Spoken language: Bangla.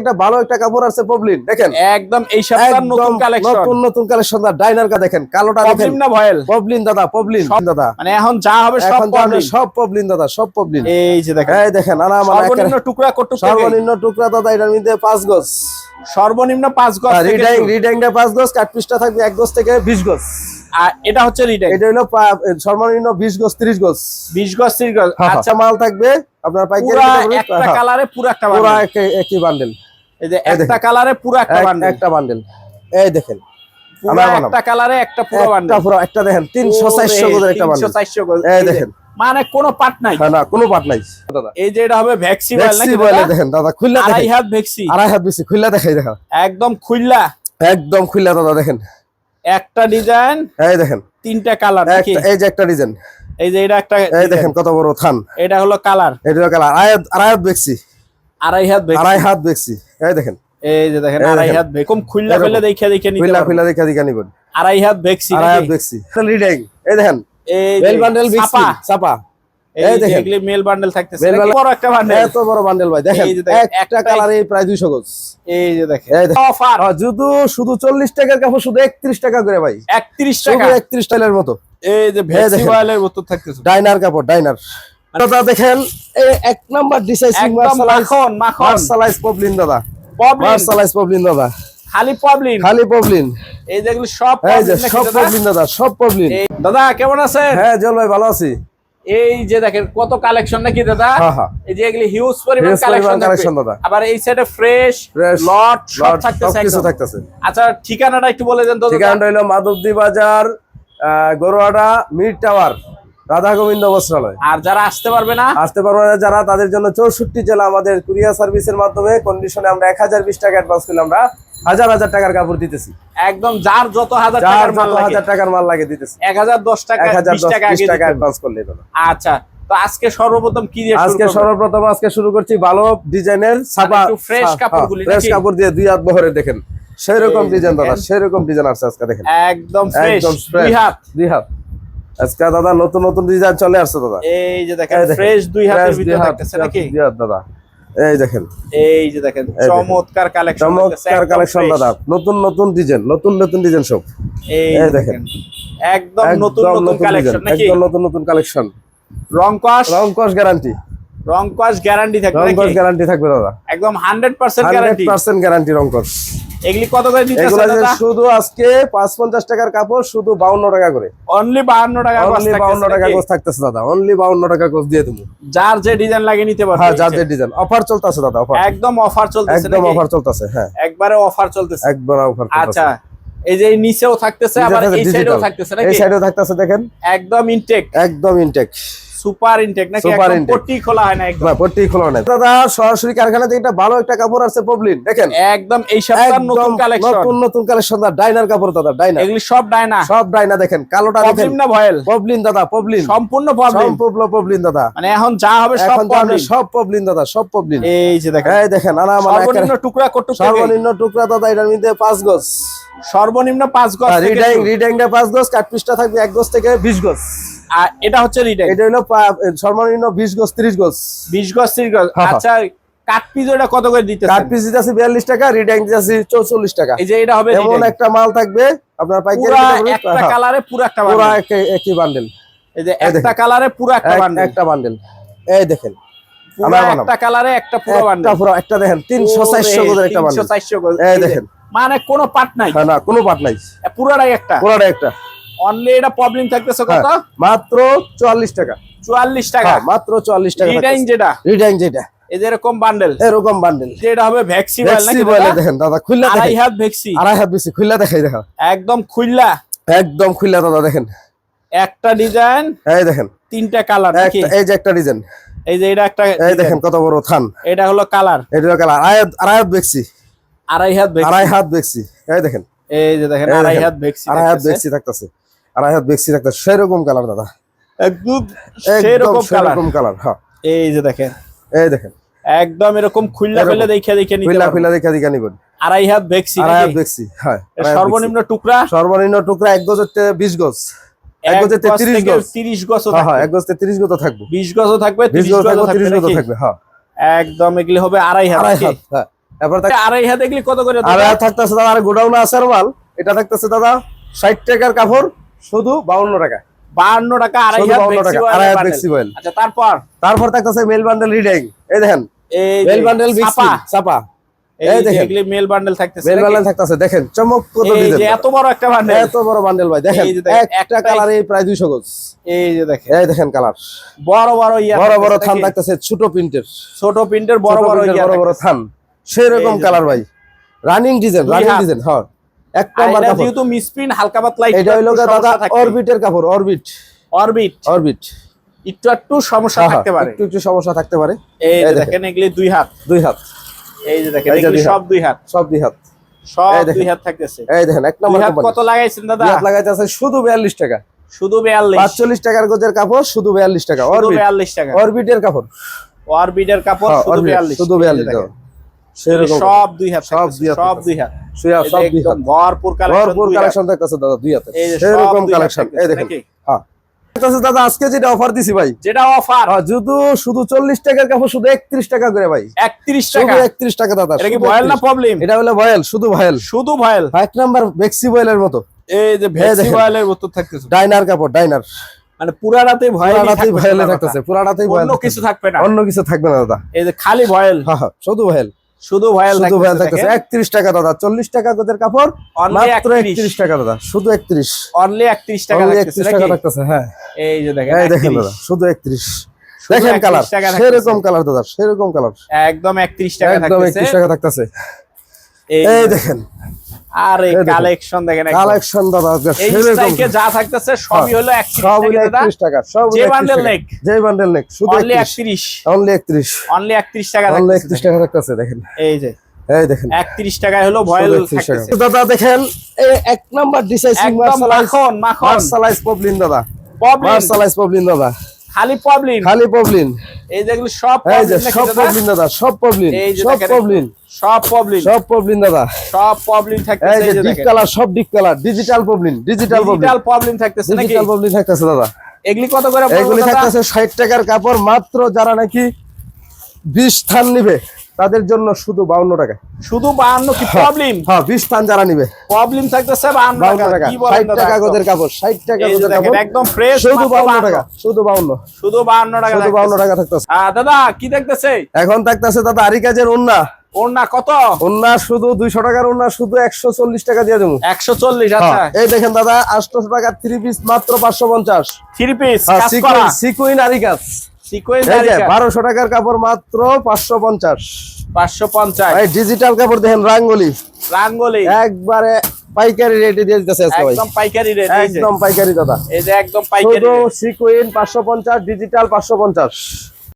একটা ভালো একটা কাপড় আছে পবলিন দেখেন? একদম এই সপ্তাহের নতুন কালেকশন নতুন নতুন কালেকশন দা ডাইনার কা দেখেন কালোটা দেখেন। প্রবলেম না ভয়েল? পবলিন দাদা পবলিন দাদা। মানে এখন যা হবে সব প্রবলেম সব পবলিন দাদা সব পবলিন। এই যে দেখেন। এই দেখেন আনা মানে সর্বনিম্ন টুকরা কত সর্বনিম্ন টুকরা দাদা এটার মধ্যে পাঁচ গজ। সর্বনিম্ন পাঁচ গজ থেকে রিডাইং রিডাইংটা পাঁচ গজ কাট পিসটা থাকবে এক গজ থেকে বিশ গজ। আর এটা হচ্ছে রিটেল এটা হলো সর্বনিম্ন বিশ গজ ত্রিশ গজ। বিশ গজ ত্রিশ গজ। আচ্ছা মাল থাকবে আপনার পাইকারি পুরা। একটা কালারে পুরো একটা বান্ডেল একই- একই বান্ডেল এই যে একটা দেখেন। কালারে পুরো একটা বান্ডেল একটা বান্ডেল এই দেখেন। একটা কালারে একটা পুরো বান্ডেল পুরো একটা দেখেন গজের একটা বান্ডেল এই দেখেন। মানে কোনো পাট নাই। হ্যাঁ না কোনো পাট নাই। দাদা এই যে এটা হবে ভ্যাক্সি ভ্যাক্সি বলে দেখেন দাদা খুললা আড়াই হাত ভ্যাক্সি আড়াই হাত বেশি খুললা দেখাই দেখা একদম খুললা। একদম খুললা দাদা দেখেন। একটা ডিজাইন এই দেখেন। তিনটা কালার নাকি এই যে একটা ডিজাইন এই যে এটা একটা এই দেখেন কত বড় থান। এটা হলো কালার এটা হলো কালার আড়াই হাত দেখছি আড়াই হাত আড়াই হাত দেখছি এই দেখেন। এই যে দেখেন আড়াই হাত ভেকম খুললা এরকম। ফেলে দেখে দেখে নিতে খুললা খুললা দেখা নিবেন। আড়াই হাত আড়াই হাত এই দেখেন। এই মেল বান্ডেল চাপা। এই দেখেন। দেখলে মেল বান্ডেল থাকতেছে। বড় একটা বান্ডেল? এত বড় বান্ডেল ভাই। দেখেন একটা কালারে প্রায় দুইশো গজ। এই যে দেখেন। অফার শুধু শুধু চল্লিশ টাকার কাপড় শুধু একত্রিশ টাকা করে ভাই। 31 শুধু টাকা। একত্রিশ টাইলের মতো। এই যে। অয়েলের বোতল থাকতেছে। ডাইনার কাপড় ডাইনার। দাদা দেখেন এক নাম্বার ডিসাইসিং মাখন মাখন। পবলিন দাদা। প্রবলেম পবলিন দাদা। খালি প্রবলেম খালি পবলিন। এই সব সব দাদা? পবলিন দাদা সব পবলিন। দাদা কেমন আছেন? হ্যাঁ জল ভাই ভালো আছি। এই যে দেখেন কত কালেকশন নাকি দাদা। এই যে এগুলি হিউজ পরিমাণ কালেকশন দাদা। আবার এই সাইডে ফ্রেশ লট সব থাকতেছে থাকতেছে। আচ্ছা ঠিকানাটা একটু বলে দেন দাদা। ঠিকানাটা হইল মাধবদী বাজার আহ, গরুয়াটা মিড টাওয়ার রাধা গোবিন্দ বস্ত্রালয়। আর যারা আসতে পারবে না? আসতে পারবে না যারা তাদের জন্য চৌষট্টি জেলা আমাদের কুরিয়ার সার্ভিসের মাধ্যমে কন্ডিশনে আমরা এক হাজার বিশ টাকা অ্যাডভান্স করলে আমরা হাজার হাজার টাকার কাপড় দিতেছি। একদম যার যত হাজার টাকার মাল হাজার টাকার মাল লাগে দিতেছি। এক হাজার দশ টাকা এক হাজার দশ টাকা টাকা অ্যাডভান্স করলে আচ্ছা তো আজকে সর্বপ্রথম কি দিয়ে আজকে সর্বপ্রথম আজকে শুরু করছি ভালো ডিজাইনের ছাপা একটু কাপড়গুলি ফ্রেশ কাপড় দিয়ে দুই হাত বহরে দেখেন। ডিজাইন দাদা দেখেন। সেই রকম ডিজাইন আসছে আজকে দেখেন। একদম ফ্রেশ একদম দুই fresh। হাত। দুই হাত। আজকে দাদা নতুন নতুন ডিজাইন চলে আসছে দাদা। এই যে দেখেন ফ্রেশ দুই হাতের ভিতরে থাকতেছে নাকি? দাদা। এই দেখেন। এই যে দেখেন। চমৎকার কালেকশন চমৎকার কালেকশন দাদা। নতুন নতুন ডিজাইন নতুন নতুন ডিজাইন সব। এই দেখেন। একদম নতুন নতুন কালেকশন নাকি? একদম নতুন নতুন কালেকশন রং কস রং কস গ্যারান্টি রং কস গ্যারান্টি থাকবে রং কস গ্যারান্টি থাকবে দাদা। একদম 100% হান্ড্রেড গ্যারান্টি পার্সেন্ট গ্যারান্টি রং কস এগুলি কত করে দিতেছে এগুলো যে দাদা? শুধু আজকে পাঁচ পঞ্চাশ টাকার কাপড় শুধু বাউন্ন টাকা করে। অনলি 52 টাকা অনলি বাউন্ন টাকা থাকতেছে থাকতেছে দাদা। অনলি বাউন্ন টাকা গোছ দিয়ে দেবো। যার যে ডিজাইন লাগে নিতে পারবে হ্যাঁ যার যে। ডিজাইন অফার চলতেছে দাদা অফার একদম অফার চলতেছে একদম অফার চলতেছে হ্যাঁ। একবারে অফার চলতেছে। একদম অফার আচ্ছা এই যে নিচেও থাকতেছে আবার এই সাইডেও থাকতেছে এই সাইডেও থাকতেছে দেখেন। একদম ইনটেক একদম ইনটেক সুপার ইনটেক নাকি Super একদম পট্টি খোলা হয় না একদম। না পট্টি খোলা নাই দাদা সরাসরি কারখানা থেকে একটা ভালো একটা কাপড় আছে পবলিন দেখেন। একদম এই সপ্তাহের নতুন কালেকশন নতুন নতুন কালেকশন দাদা ডাইনার কাপড় দাদা ডাইনার। এগুলি সব সব ডাইনা দেখেন কালোটা দেখেন। প্রবলেম না ভয়েল। পবলিন দাদা পবলিন সম্পূর্ণ প্রবলেম সম্পূর্ণ পবলিন দাদা। মানে এখন যা হবে সব পবলিন দাদা সব পবলিন এই যে দেখেন। এই দেখেন আনা মানে সর্বনিম্ন টুকরা কত সর্বনিম্ন টুকরা দাদা এটার মধ্যে পাঁচ গজ। সর্বনিম্ন পাঁচ গজ থেকে রিডাইং। রিডাইংটা পাঁচ গজ কাট পিসটা থাকবে এক গজ থেকে বিশ গজ। আর এটা হচ্ছে রিটেল এটা হলো সর্বনিম্ন বিশ গজ ত্রিশ গজ। বিশ গজ ত্রিশ গজ। আচ্ছা কাট পিস ওটা কত করে দিতে কাট পিস দিতেছে বিয়াল্লিশ টাকা রিডাইং দিতেছে চৌচল্লিশ টাকা। এই যে এটা হবে এমন একটা মাল থাকবে আপনার পাইকারি একটা কালারে পুরো একটা পুরা বান্ডেল একই- একই বান্ডেল এই যে একটা। কালারে পুরো একটা বান্ডেল একটা বান্ডেল এই দেখেন। একটা কালারে একটা পুরো একটা বান্ডেল পুরো একটা দেখেন তিনশো চারশো গজের একটা বান্ডেল 400 গজ। এই দেখেন। মানে কোনো পার্ট নাই। হ্যাঁ না কোনো পাট নাই। পুরোটাই একটা। পুরোটা একটা। অনলি এটা প্রবলেম থাকতেছে কত? হ্যাঁ, মাত্র চুয়াল্লিশ টাকা। 44 টাকা। হ্যাঁ, মাত্র চুয়াল্লিশ টাকা রিডাইং যেটা? রিডাইং যেটা। এরকম বান্ডেল এরকম বান্ডেল যেটা হবে ভ্যাক্সি বল নাকি দেখেন দাদা খুললা আড়াই হাত ভ্যাক্সি আড়াই হাত বেশি খুললা দেখাই দেখা একদম খুললা। একদম খুললা দাদা দেখেন। একটা ডিজাইন এই দেখেন। তিনটা কালার এই যে একটা ডিজাইন এই যে এটা একটা এই দেখেন কত বড় থান। এটা হলো কালার এটা কালার আড়াই হাত- দেখছি আড়াই হাত ভ্যাক্সি আড়াই হাত এই দেখেন। এই যে দেখেন আড়াই হাত ভ্যাক্সি আড়াই হাত থাকতেছে। আড়াই হাত দেখছি থাকতেছে সেরকম কালার দাদা। একদম সেরকম কালার হ্যাঁ। এই যে দেখেন। এই দেখেন। একদম এরকম খুললা। ফেলে দেখে দেখে নিতে খুললা খুললা দেখা দিকা নিবেন। আড়াই হাত ভ্যাক্সি আড়াই হাত? দেখছি হ্যাঁ আড়াই হাত সর্বনিম্ন টুকরা? সর্বনিম্ন টুকরা এক গজের থেকে বিশ গজ। এক গজের গজ তিরিশ থেকে গজ। তিরিশ গজ হ্যাঁ হ্যাঁ এক গজ থেকে তিরিশ গজ থাকবে। বিশ গজও থাকবে বিশ তিরিশ গজ থাকবে থাকবে তিরিশ গজ থাকবে হ্যাঁ। একদম এগুলি হবে আড়াই হাত আড়াই হাত হ্যাঁ। তারপর আড়াই হাত দেখলি কত করে আর দাদা? থাকতেছে দাদা আর গোডাউন আছে আর মাল এটা থাকতেছে দাদা ষাট টাকার কাপড়। শুধু বাউন্ন টাকা। বাহান্ন টাকা আড়াই শুধু হাত 52 টাকা, আড়াই হাত bundle। flexi আচ্ছা তারপর? তারপর থাকতেছে মেল বান্ডেল রিডিং এই দেখেন এই মেল বান্ডেল চাপা। চাপা। এই এই দেখেন। মেল বান্ডেল থাকতেছে মেল বান্ডেল থাকতেছে দেখেন চমক কত এই যে ডিজাইন এত বড় একটা বান্ডেল এত বড় বান্ডেল ভাই দেখেন এই একটা কালারে প্রায় গজ। এই যে দেখেন। এই দেখেন কালার বড় বড় ইয়া বড় বড় থান থাকতেছে ছোট প্রিন্টের ছোট প্রিন্টের বড় বড় ইয়া বড় বড় থান। সেই রকম এই যে কালার ভাই। রানিং ডিজাইন রানিং ডিজাইন হ্যাঁ। যেহেতু মিসপ্রিন্ট হালকা পাতলা এটা হইল দাদা অরবিটের কাপড় অরবিট অরবিট অরবিট একটু একটু সমস্যা থাকতে পারে। একটু একটু সমস্যা থাকতে পারে। এই দেখেন। দেখেন এগুলি দুই হাত। দুই হাত। এই যে দেখেন এগুলি সব দুই হাত। সব দুই হাত। সব দুই হাত থাকতেছে। এই দেখেন এক নাম্বার কত লাগাইছেন দাদা? দুই হাত লাগাইতে শুধু বিয়াল্লিশ টাকা। শুধু বিয়াল্লিশ। পাঁচচল্লিশ টাকার গজের কাপড় শুধু বিয়াল্লিশ টাকা। শুধু অরবিট টাকা। অরবিটের কাপড়। অরবিটের কাপড় হ্যাঁ, শুধু অরবিট, বিয়াল্লিশ। শুধু বিয়াল্লিশ টাকা সেরকম সব দুই হাত সব দুই হাত সব দুই হাত। শুয়া এই যে সব দুই হাত। ভরপুর কালেকশন ভরপুর কালেকশন থাকতেছে দাদা দুই হাতে। এই যে সব সেরকম কালেকশন এই দেখেন। হ্যাঁ। দাদা আজকে যেটা অফার দিছি ভাই। যেটা অফার হ্যাঁ, শুধু শুধু চল্লিশ টাকার কাপড় শুধু একত্রিশ টাকা করে ভাই। একত্রিশ টাকা? একত্রিশ টাকা দাদা এটা কি ভয়েল না প্রবলেম এটা হলো ভয়েল শুধু ভয়েল। শুধু ভয়েল? এক নাম্বার ভয়েলের মতো। এই যে ভেক্সি দেখেন। ভয়েলের বোতল থাকতেছে। ডাইনার কাপড় ডাইনার মানে পুরাটাতে ভয়েল থাকতেছে পুরাটাতেই ভয়েল অন্য কিছু থাকবে না। অন্য কিছু থাকবে না দাদা। এই যে খালি ভয়েল। হ্যাঁ হ্যাঁ শুধু ভয়েল। শুধু ভয়েল শুধু ভয়েল থাকতেছে। থাকতেছে একত্রিশ টাকা দাদা চল্লিশ টাকা গদের কাপড় মাত্র 31 টাকা দাদা শুধু একত্রিশ। অনলি 31 টাকা লাগতেছে থাকতেছে 31 টাকা লাগতেছে হ্যাঁ। এই যে দেখেন এই দেখেন দাদা শুধু একত্রিশ। শুধু দেখেন কালার সেরকম কালার দাদা সেরকম কালার একদম 31 টাকা একদম থাকতেছে। একত্রিশ টাকা থাকতেছে। এই দেখেন আর। কালেকশন দেখেন। কালেকশন দাদা এই যা থাকতেছে সবই হলো 31 সব টাকা সব যে bundle neck। যে বান্ডেল নেক শুধু অনলি একত্রিশ। 31 অনলি একত্রিশ। অনলি 31 টাকা অনলি থাকতেছে। একত্রিশ টাকা থাকতেছে দেখেন। এই যে। এই দেখেন। 31 টাকায় হলো ভয়েল 31। থাকতেছে। দাদা দেখেন এই এক নাম্বার ডিসাইসিং একদম মার্শালাইজ মাখন মাখন। মার্শালাইজ পবলিন দাদা। পবলিন দাদা। খালি প্রবলেম খালি পবলিন। এই সব সব দাদা? পবলিন দাদা সব পবলিন সব পবলিন। সব প্রবলেম সব পবলিন দাদা। সব প্রবলেম থাকতেছে এই যে ডিপ কালার সব ডিপ কালার ডিজিটাল পবলিন ডিজিটাল পবলিন। ডিজিটাল প্রবলেম থাকতেছে নাকি? ডিজিটাল পবলিন থাকতেছে দাদা। এগুলি কত করে এগুলি থাকতেছে ষাট টাকার কাপড় মাত্র যারা নাকি বিশ স্থান নিবে তাদের জন্য শুধু বাউন্ন টাকা। শুধু 52 কি প্রবলেম হ্যাঁ বিশ স্থান যারা নিবে। প্রবলেম থাকতেছে 52 বাউন্ন টাকা। টাকা। কি বলেন ষাট দাদা টাকা একদম? গদের কাপড় ষাট টাকা গদের কাপড়। একদম ফ্রেশ শুধু বাউন্ন টাকা শুধু বাউন্ন। শুধু 52 টাকা শুধু বাউন্ন টাকা থাকতেছে। আ দাদা কি দেখতেছে এখন থাকতেছে দাদা আরি কাজের উন্না ওড়না কত? উন্না শুধু দুইশো টাকার উন্না শুধু একশো চল্লিশ টাকা দিয়ে দেবো। 140 আচ্ছা। হ্যাঁ, এই দেখেন দাদা আটশোশো টাকার থ্রি পিস মাত্র পাঁচশো পঞ্চাশ। থ্রি পিস হ্যাঁ, কাজ করা। সিকুইন আরি কাজ। বারোশো টাকার কাপড় মাত্র পাঁচশো পঞ্চাশ। 550 এই ডিজিটাল কাপড় দেখেন রাঙ্গলি। রাঙ্গলি। একবারে পাইকারি রেটে দিয়ে দিতেছে একদম পাইকারি রেট একদম পাইকারি দাদা। এই যে একদম পাইকারি সিকুইন পাঁচশো পঞ্চাশ ডিজিটাল পাঁচশো পঞ্চাশ।